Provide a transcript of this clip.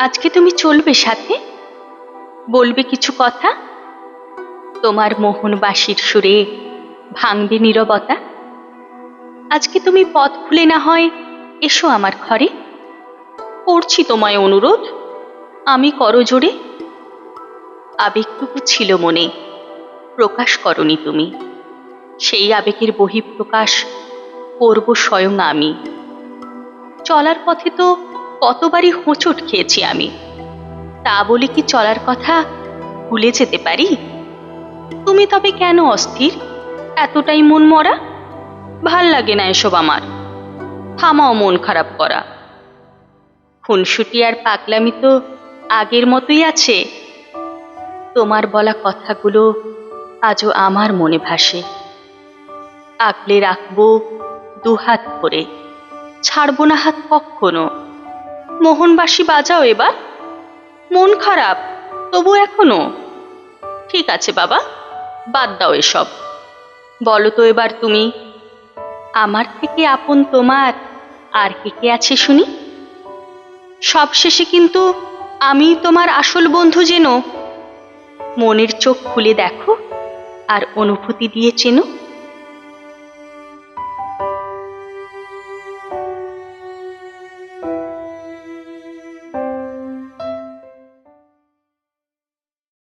আজকে তুমি চলবে সাথে? বলবে কিছু কথা? তোমার মোহনবাসীর সুরে ভাঙবে নীরবতা? আজকে তুমি পথ খুলে না হয়, এসো আমার ঘরে। করছি তোমায় অনুরোধ, আমি করজোড়ে। আবেগটুকু ছিল মনে, প্রকাশ করনি তুমি। সেই আবেগের বহিঃপ্রকাশ করব স্বয়ং আমি। চলার পথে তো কতবারই হোঁচট খেয়েছি আমি। তা বলে কি চলার কথা ভুলে যেতে পারি? তুমি তবে কেন অস্থির? এতটাই মন মরা? ভালো লাগে না এসব আমার। থামাও মন খারাপ করা। খুনসুটি আর পাগলামি তো আগের মতোই আছে। তোমার বলা কথাগুলো আজও আমার মনে ভাসে। আগলে রাখব দুহাত করে ছাড়বো না হাত কখনো। মোহনবাসী বাজাও এবার। মন খারাপ, তবু এখনও। ঠিক আছে বাবা, বাদ দাও এসব। বলো তো এবার তুমি, আমার থেকে আপন তোমার আর কে কে আছে শুনি? সবশেষে কিন্তু আমি তোমার আসল বন্ধু যেন। মনের চোখ খুলে দেখো আর অনুভূতি দিয়ে চেনো।